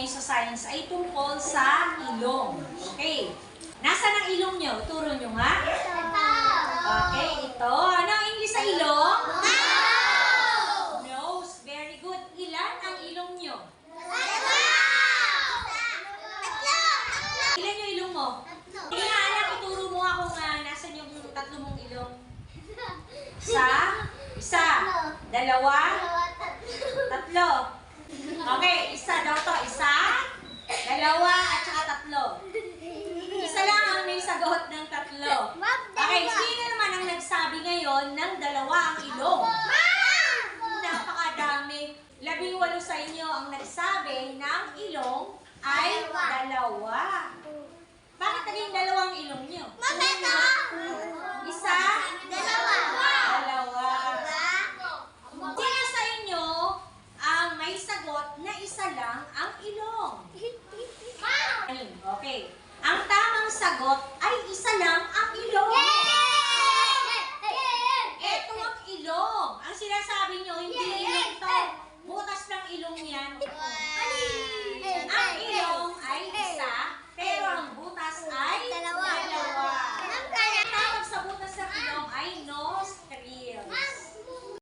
ngayon sa science ay tungkol sa ilong. Okay. Nasaan ang ilong nyo? Turo nyo nga. Okay, ito. Ano ang English sa ilong? Nose. Very good. Ilan ang ilong nyo? Ilan yung ilong mo? Hindi nga alam, ituro mo ako nga nasan yung tatlo mong ilong. Isa, isa, dalawa, tatlo. Okay, isa daw to. Isa, dalawa, at saka tatlo. Isa lang ang may sagot ng tatlo. Okay, sino naman ang nagsabi ngayon ng dalawa ang ilong? Napakadami. Labing walo sa inyo ang nagsabi ng ilong ay dalawa. Bakit naging dalawang ilong nyo? Isa, dalawa. Sino sa inyo ang may sagot na isa lang ang ilong? Okay. Ang tamang sagot ay isa lang ang ilong. Ito ang ilong. Ang sinasabi nyo,